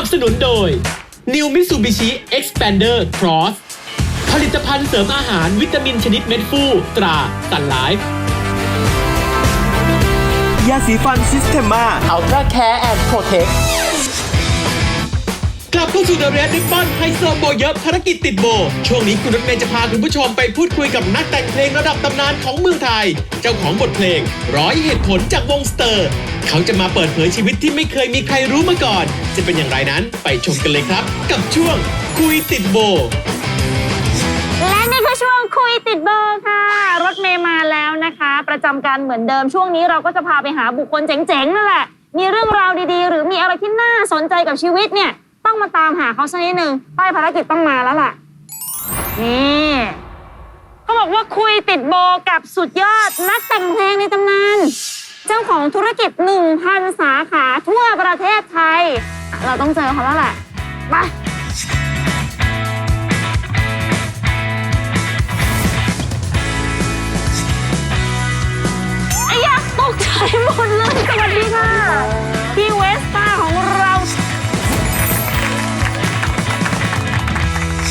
นับสนุนโดย New Mitsubishi Xpander Cross ผลิตภัณฑ์เสริมอาหารวิตามินชนิดเม็ดฟูตราสันไลฟ์ยาสีฟันซิสเต m มาอัลตราแคร์แอนด์โปรเทค กลับเข้าสู่ The Red Ribbon ไฮโซโบเยอะภารกิจติดโบ ช่วงนี้คุณรถเมย์จะพาคุณผู้ชมไปพูดคุยกับนักแต่งเพลงระดับตำนานของเมืองไทย เจ้าของบทเพลง ร้อยเหตุผลจากวงสเตอร์ เขาจะมาเปิดเผยชีวิตที่ไม่เคยมีใครรู้มาก่อน จะเป็นอย่างไรนั้นไปชมกันเลยครับ กับช่วงคุยติดโบ และนี่คือช่วงคุยติดเบค่ะ รถเมย์มาแล้วนะคะ ประจำการเหมือนเดิมช่วงนี้เราก็จะพาไปหาบุคคลเจ๋งๆนั่นแหละ มีเรื่องราวดีๆ หรือมีอะไรที่น่าสนใจกับชีวิตเนี่ย ต้องมาตามหาเขาสักนิดหนึ่งป้ายภารกิจต้องมาแล้วล่ะ นี่เขาบอกว่าคุยติดโบกับสุดยอดนักแต่งเพลงในตำนาน เจ้าของธุรกิจ 1,000 สาขาทั่วประเทศไทย เราต้องเจอเขาแล้วแหละไปไอ้ยาตกใจหมดเลยสวัสดีค่ะ พี่เวสป้า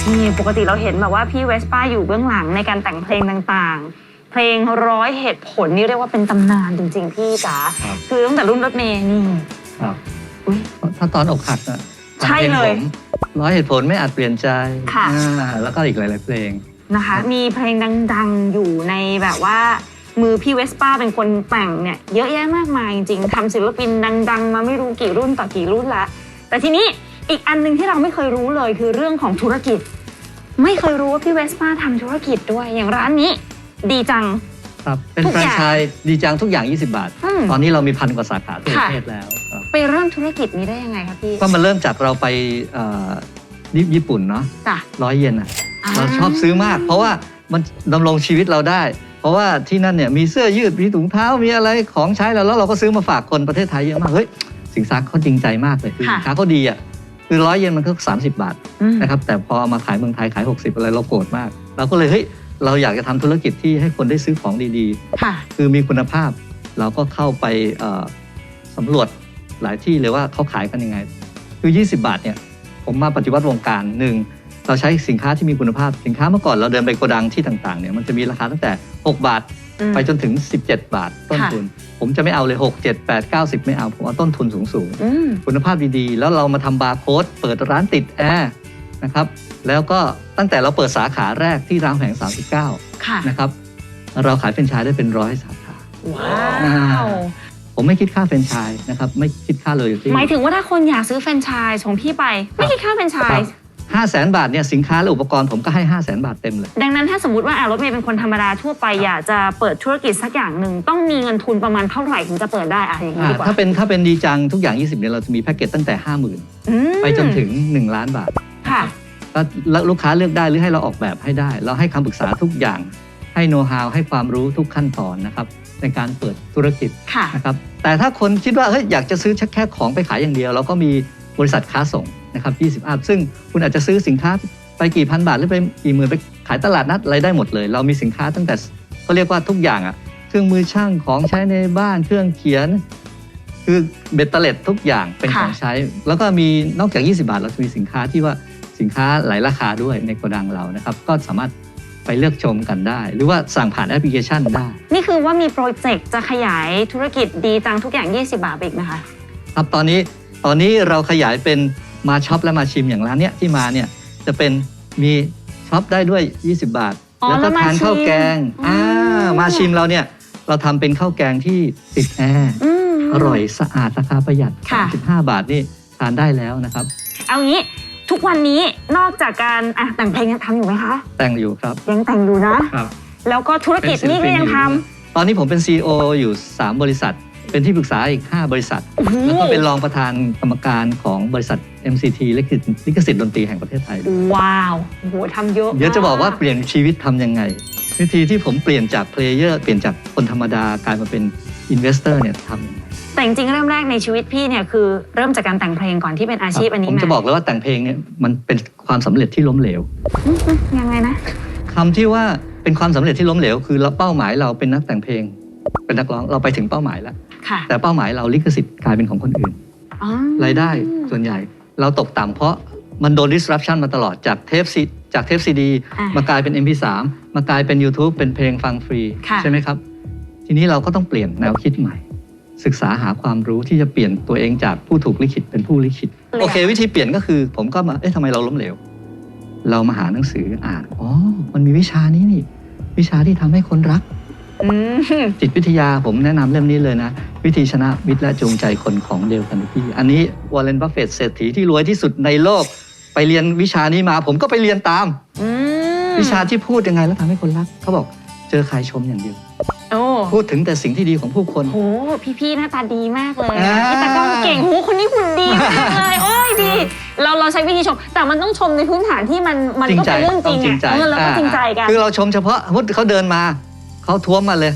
นี่ปกติเราเห็นแบบว่าพี่เวสป้าอยู่เบื้องหลังในการแต่งเพลงต่างๆ เพลงร้อยเหตุผลนี่เรียกว่าเป็นตำนานจริงๆพี่จ๋าครับ คือตั้งแต่รุ่นรถเมย์นี่ ครับอุ๊ยถ้าตอนอกหักอะใช่เลยร้อยเหตุผลไม่อาจเปลี่ยนใจค่ะ อ่าแล้วก็อีกหลาย ๆ เพลง นะคะ มีเพลงดังๆ อยู่ในแบบว่า มือพี่เวสป้าเป็นคนแต่งเนี่ยเยอะแยะมากมายจริงๆทำศิลปินดัง ๆ มาไม่รู้กี่รุ่นต่อกี่รุ่นละ แต่ทีนี้อีกอันหนึ่งที่เราไม่เคยรู้เลยคือเรื่องของธุรกิจ ไม่เคยรู้ว่าพี่เวสป้าทำธุรกิจด้วยอย่างร้านนี้ ดีจัง ครับเป็นทุกแฟรอนย่างไชส์ดีจังทุกอย่าง 20 บาท อืม ตอนนี้เรามีพันกว่าสาขาทั่วปค่ะระเทศแล้วครับไปเริ่มธุรกิจนี้ได้ยังไงคะพี่ก็มาเริ่มจากเราไปเอ่อญี่ปุ่นเนาะจ้ะร้อยเยนอะาเราชอบซื้อมาก เพราะว่ามันดำรงชีวิตเราได้ เพราะว่าที่นั่นเนี่ยมีเสื้อยืดมีถุงเท้ามีอะไรของใช้เราแล้วเราก็ซื้อมาฝากคนประเทศไทยเยอะมากเฮ้ยสินค้าเขาจริงใจมากเลยคือสินค้าเขาดีอะ คือร้อยเยนมันก็30บาทอืมนะครับแต่พอเอามาขายเมืองไทยขาย 60 อะไรเราโกรธมาก เราก็เลยเฮ้ยเราอยากจะทำธุรกิจที่ให้คนได้ซื้อของดีค่ะๆคือมีคุณภาพ เราก็เข้าไปเอ่อสำรวจหลายที่เลยว่าเขาขายกันยังไง คือ 20 บาทเนี่ยผมมาปฏิวัติวงการหนึ่งเราใช้สินค้าที่มีคุณภาพสินค้าเมื่อก่อนเราเดินไปโกดังที่ต่างๆเนี่ยมันจะมีราคาตั้งแต่ 6 บาทอืม ไปจนถึง 17 บาทต้นค่ะทุน ผมจะไม่เอาเลย 6 7 8 9 10 ไม่เอา ผมเอาต้นทุนสูงๆอืมคุณภาพดีๆ แล้วเรามาทำบาร์โค้ดเปิดร้านติดแอร์นะครับแล้วก็ตั้งแต่เราเปิดสาขาแรกที่รามคำแหง39ค่ะนะครับเราขายแฟรนไชส์ได้เป็นร้อยสาขาว้าวผมไม่คิดค่าแฟรนไชส์นะครับไม่คิดค่าเลยที่หมายถึงว่าถ้าคนอยากซื้อแฟรนไชส์ของพี่ไป ไม่คิดค่าแฟรนไชส์ ห้าแสนบาทเนี่ยสินค้าและอุปกรณ์ผมก็ให้ห้าแสนบาทเต็มเลย ดังนั้นถ้าสมมติว่าอะรถเมย์เป็นคนธรรมดาทั่วไปอยากจะเปิดธุรกิจสักอย่างหนึ่งต้องมีเงินทุนประมาณเท่าไหร่ถึงจะเปิดได้อะอย่างนี้อ่าดีกว่าถ้าเป็นถ้าเป็นดีจังทุกอย่าง 20เนี่ยเราจะมีแพ็กเกจตั้งแต่ 50,000 อืมไปจนถึง 1 ล้านบาทค่ะ ก็ลูกค้าเลือกได้หรือให้เราออกแบบให้ได้ เราให้คำปรึกษาทุกอย่าง ให้โน้ตฮาวให้ความรู้ทุกขั้นตอนนะครับในการเปิดธุรกิจค่ะ นะครับแต่ถ้าคนคิดว่าเฮ้ยอยากจะซื้อแค่ของไปขายอย่างเดียว เราก็มีบริษัทค้าส่ง นะครับ 20 อัพ ซึ่งคุณอาจจะซื้อสินค้าไปกี่พันบาท หรือไปกี่หมื่นไปขายตลาดนัดอะไรได้หมดเลย เรามีสินค้าตั้งแต่เขาเรียกว่าทุกอย่างอะเครื่องมือช่างของใช้ในบ้านเครื่องเขียน คือเบ็ดเตล็ดทุกอย่างเป็นค่ะของใช้ แล้วก็มีนอกจาก 20 บาท เราจะมีสินค้าที่ว่าสินค้าหลายราคาด้วยในโกดังเรานะครับ ก็สามารถไปเลือกชมกันได้ หรือว่าสั่งผ่านแอปพลิเคชันได้ นี่คือว่ามีโปรเจกต์จะขยายธุรกิจดีจังทุกอย่าง 20 บาทไปอีกนะคะ ครับตอนนี้ตอนนี้เราขยายเป็น มาช็อปและมาชิมอย่างร้านเนี้ยที่มาเนี่ยจะเป็นมีช็อปได้ด้วย 20 บาท อ๋อแล้วก็แล้วมาทานข้าวแกงชิมอ่าอ๋อมาชิมเราเนี่ยเราทำเป็นข้าวแกงที่ติดแอร์อืม อร่อยสะอาดราคาประหยัดค่ะ15บาทนี่ทานได้แล้วนะครับ เอางี้ทุกวันนี้นอกจากการอะแต่งเพลงยังทำอยู่ไหมคะแต่งอยู่ครับยังแต่งอยู่นะ ครับ แล้วก็ธุรกิจนี่ก็ยังทตอนนี้ผมเป็น CEO อยู่ 3 บริษัท เป็นที่ปรึกษาอีก 5 บริษัทำโอ้โหแล้วก็เป็นรองประธานกรรมการของบริษัท MCT ลิขสิทธิ์ลิขสิทธิ์ดนตรีแห่งประเทศไทยว้าวโอ้โหทำเยอะเดี๋ยวจะบอกว่ามาเปลี่ยนชีวิตทำยังไง วิธีที่ผมเปลี่ยนจากเพลเยอร์เปลี่ยนจากคนธรรมดากลายมาเป็นอินเวสเตอร์เนี่ยทำยังไงแต่จริงๆเริ่มแรกในชีวิตพี่เนี่ยคือเริ่มจากการแต่งเพลงก่อนที่เป็นอาชีพอันนี้ผมมาจะบอกเลยว่าแต่งเพลงเนี่ยมันเป็นความสำเร็จที่ล้มเหลวอืมอืมยังไงนะคำที่ว่าเป็นความสำเร็จที่ล้มเหลวคือเราเป้าหมายเราเป็นนักแต่งเพลง เป็นนักร้องเราไปถึงเป้าหมายแล้วค่ะแต่เป้าหมายเราลิขสิทธิ์กลายเป็นของคนอื่นอ๋อรายได้ส่วนใหญ่ เราตกต่ำเพราะมันโดน disruption มาตลอดจากเทปซีจากเทปซีดีอะมากลายเป็น MP3 มากลายเป็น YouTube เป็นเพลงฟังฟรีค่ะใช่ไหมครับ ทีนี้เราก็ต้องเปลี่ยนแนวคิดใหม่ ศึกษาหาความรู้ที่จะเปลี่ยนตัวเองจากผู้ถูกลิขิตเป็นผู้ลิขิต โอเค วิธีเปลี่ยนก็คือ ผมก็มา เอ๊ะทำไมเราล้มเหลว เรามาหาหนังสืออ่าน อ๋อ มันมีวิชานี้นี่ วิชาที่ทำให้คนรัก อืมจิตวิทยาผมแนะนำเล่มนี้เลยนะ วิธีชนะมิตรและจูงใจคนของเดลคาร์เนกี้อันนี้วอลเลนบัฟเฟตเศรษฐีที่รวยที่สุดในโลก ไปเรียนวิชานี้มา ผมก็ไปเรียนตาม อืมวิชาที่พูดยังไงแล้วทำให้คนรัก เขาบอกเจอใครชมอย่างเดียว โอ้พูดถึงแต่สิ่งที่ดีของผู้คน โหพี่ๆหน้าตาดีมากเลยอ่า พี่ตากล้องเก่งโหคนนี้หุ่นดีมากเลยโอ้ยดี เราเราใช้วิธีชม แต่มันต้องชมในพื้นฐานที่มันมันจริงก็ใจเป็นเรื่องจต้ริองงจริงอะใจเออเราก็จริงใจกัน คือเราชมเฉพาะสมมติเขาเดินมา เขาท้วมมาเลย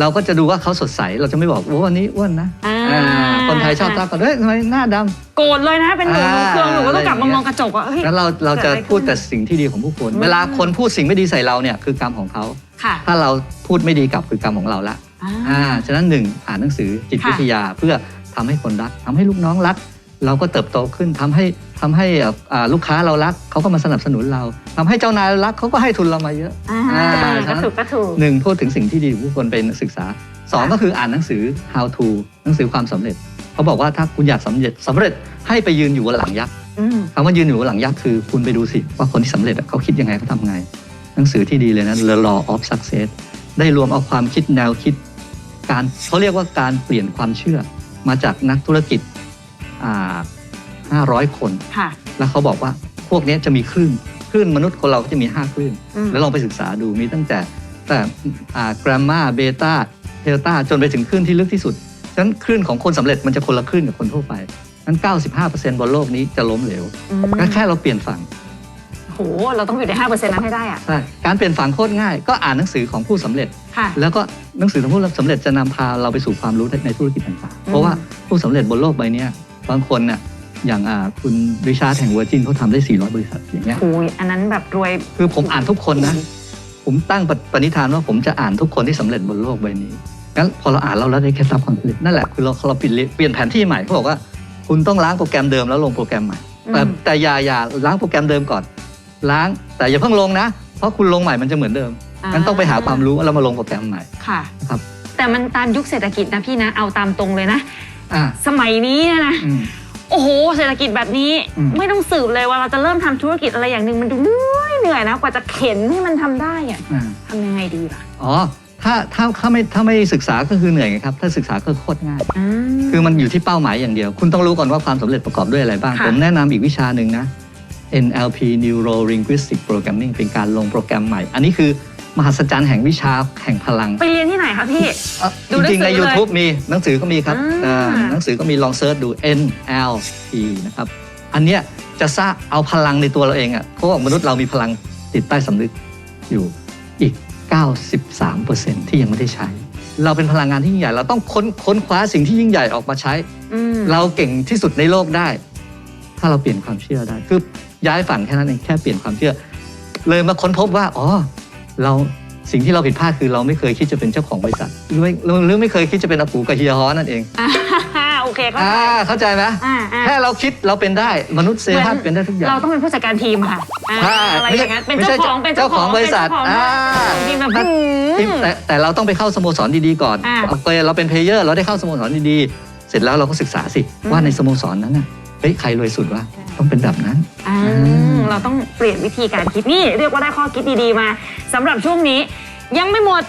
เราก็จะดูว่าเขาสดใส เราจะไม่บอกว่าวันนี้อ้วนนะอ่า อ่าคนไทยชอบทักกันเฮ้ยทำไมหน้าดำ โกรธเลยนะเป็นหนูหนูเครื่องหนูก็ต้องกลับมามองกระจกว่าเฮ้ยงั้นเราเราจะเกิดอะไรขึ้นพูดแต่สิ่งที่ดีของผู้คน อืม เวลาคนพูดสิ่งไม่ดีใส่เราเนี่ยคือกรรมของเขา ค่ะถ้าเราพูดไม่ดีกลับคือกรรมของเราละ อ่า อ่า ฉะนั้นหนึ่งอ่านหนังสือจิตค่ะ วิทยาเพื่อทำให้คนรักทำให้ลูกน้องรัก เราก็เติบโตขึ้นทำให้ ทำให้อ่าอ่าลูกค้าเรารักเขาก็มาสนับสนุนเราทำให้เจ้านายรักเขาก็ให้ทุนเรามาเยอะอ่าอ่าก็ถูกก็ถูกหนึ่งพูดถึงสิ่งที่ดีของผู้คนเป็นศึกษาสองค่ะก็คืออ่านหนังสือ how to หนังสือความสำเร็จเขาบอกว่าถ้าคุณอยากสำเร็จสำเร็จให้ไปยืนอยู่บนหลังยักษ์อืมคำว่ายืนอยู่บนหลังยักษ์คือคุณไปดูสิว่าคนที่สำเร็จอะเขาคิดยังไงเขาทำไง หนังสือที่ดีเลยนะ The Law of Success ได้รวมเอาความคิดแนวคิด การเขาเรียกว่าการเปลี่ยนความเชื่อมาจากนักธุรกิจอ่า 500 คน ค่ะ แล้วเขาบอกว่าพวกนี้จะมีคลื่นคลื่นมนุษย์คนเราก็จะมี 5 คลื่น อืม แล้วลองไปศึกษาดูมีตั้งแต่แต่อ่ากรามาเบต้าเทลตาจนไปถึงคลื่นที่ลึกที่สุด ฉะนั้นคลื่นของคนสำเร็จมันจะคนละคลื่นกับคนทั่วไปนั้น95%บนโลกนี้จะล้มเหลวอืมแค่แค่เราเปลี่ยนฝั่งโห เราต้องอยู่ในห้าเปอร์เซ็นต์นั้นให้ได้อะ ใช่การเปลี่ยนฝั่งโคตรง่าย ก็อ่านหนังสือของผู้สำเร็จ ค่ะ แล้วก็หนังสือของผู้สำเร็จจะนำพาเราไปสู่ความรู้ในธุรกิจต่างๆ เพราะว่าผู้สำเร็จบนโลกใบเนี้ยบางคนเนี่ย อย่างอ่าคุณริชาร์ดแห่งเวอร์จินเขาทำได้ 400 บริษัทอย่างเงี้ยโอ้ยอันนั้นแบบรวย คือผมอ่านทุกคนนะ ผมตั้งปณิธานว่าผมจะอ่านทุกคนที่สำเร็จบนโลกใบนี้ งั้นพอเราอ่านเราแล้วได้เคล็ดลับความสำเร็จนั่นแหละคือเราเราเปลี่ยนเปลี่ยนแผนที่ใหม่เขาบอกว่า คุณต้องล้างโปรแกรมเดิมแล้วลงโปรแกรมใหม่ แต่อืม แต่อย่าอย่าล้างโปรแกรมเดิมก่อน ล้างแต่อย่าเพิ่งลงนะ เพราะคุณลงใหม่มันจะเหมือนเดิม งั้นต้องไปหาความรู้แล้วมาลงโปรแกรมใหม่ ค่ะ ครับ แต่มันตามยุคเศรษฐกิจนะพี่นะ เอาตามตรงเลยนะ อ่าสมัยนี้เนยนะอืม โอ้โหเศรษฐกิจแบบนี้อืม ไม่ต้องสืบเลยว่าเราจะเริ่มทำธุรกิจอะไรอย่างหนึ่งมันดูเหนื่อยเหนื่อยนะกว่าจะเข็นให้มันทำได้อะอ่าทำยังไงดีล่ะอ๋อถ้าถ้าถ้าไม่ถ้าไม่ศึกษาก็คือเหนื่อยไงครับ ถ้าศึกษาก็โคตรง่ายอืมคือมันอยู่ที่เป้าหมายอย่างเดียว คุณต้องรู้ก่อนว่าความสำเร็จประกอบด้วยอะไรบ้าง ค่ะ ผมแนะนำอีกวิชาหนึ่งนะ NLP Neuro Linguistic Programming เป็นการลงโปรแกรมใหม่ อันนี้คือ มหัศจรรย์แห่งวิชาแห่งพลังไปเรียนที่ไหนคะพี่เอ่อดูจหนังสือริงๆใน เลย YouTube มีหนังสือก็มีครับอ่า เอ่อหนังสือก็มีลองเซิร์ชดู NLP นะครับอันเนี้ยจะสร้างเอาพลังในตัวเราเองอะ่ะเพราะว่ามนุษย์เรามีพลังติดใต้สำนึกอยู่อีก 93%ที่ยังไม่ได้ใช้ เราเป็นพลังงานที่ยิ่งใหญ่ เราต้องค้นค้นคว้าสิ่งที่ยิ่งใหญ่ออกมาใช้ อืมเราเก่งที่สุดในโลกได้ ถ้าเราเปลี่ยนความเชื่อได้ คือย้ายฝั่งแค่นั้นเองแค่เปลี่ยนความเชื่อ เลยมาค้นพบว่า อ๋อ เราสิ่งที่เราผิดพลาดคือเราไม่เคยคิดจะเป็นเจ้าของบริษัทหรือไม่หรือไม่เคยคิดจะเป็นอาปูกับเฮียฮอนั่นเองอ่าโอเคเข้าอ่าใจเข้าใจไหมอ่าอ่าแค่เราคิดเราเป็นได้มนุษย์เซฮัตเป็นได้ทุกอย่าง เราต้องเป็นผู้จัดการทีมค่ะอ่าใช่อะไรไม่อใช่ย่างนั้นเป็นไม่ใช่เจ้าของเป็นเจ้าของเจ้าของบริษัทเป็นเจ้าของอ่า ทีมแบบถ้าอืม แต่แต่เราต้องไปเข้าสโมสรดีๆก่อนอ่า โอเคเราเป็นเพลเยอร์ เราได้เข้าสโมสรดีๆ เสร็จแล้วเราก็ศึกษาสิอืมว่าในสโมสรนั้นน่ะเฮ้ยใครรวยสุดวะ ต้องเป็นแบบนั้นอ่าอืมเราต้องเปลี่ยนวิธีการคิดนี่เรียกว่าได้ข้อคิดดีๆมาสำหรับช่วงนี้ยังไม่หมด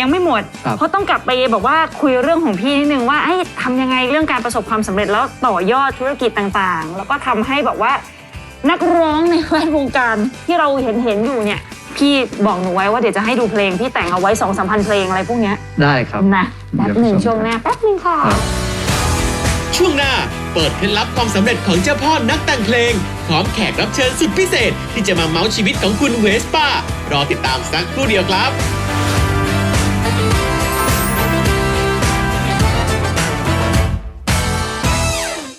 ยังไม่หมด ครับ เพราะต้องกลับไปบอกว่าคุยเรื่องของพี่นิดนึงว่าไอ้ยทำยังไงเรื่องการประสบความสำเร็จแล้วต่อยอดธุรกิจต่างๆ แล้วก็ทำให้แบบว่านักร้องในแวดวงการที่เราเห็นเห็นๆอยู่เนี่ย พี่บอกหนูไว้ว่าเดี๋ยวจะให้ดูเพลงพี่แต่งเอาไว้สองสามพันเพลงอะไรพวกเนี้ยได้ครับ นะแป๊บหนึ่งช่วงหน้าแป๊บหนึ่งค่ะ ครับ ช่วงหน้า เปิดเคล็ดลับความสำเร็จของเจ้าพ่อนักแต่งเพลง พร้อมแขกรับเชิญสุดพิเศษ ที่จะมาเมาส์ชีวิตของคุณเวสป้ารอติดตามสักครู่เดียวครับ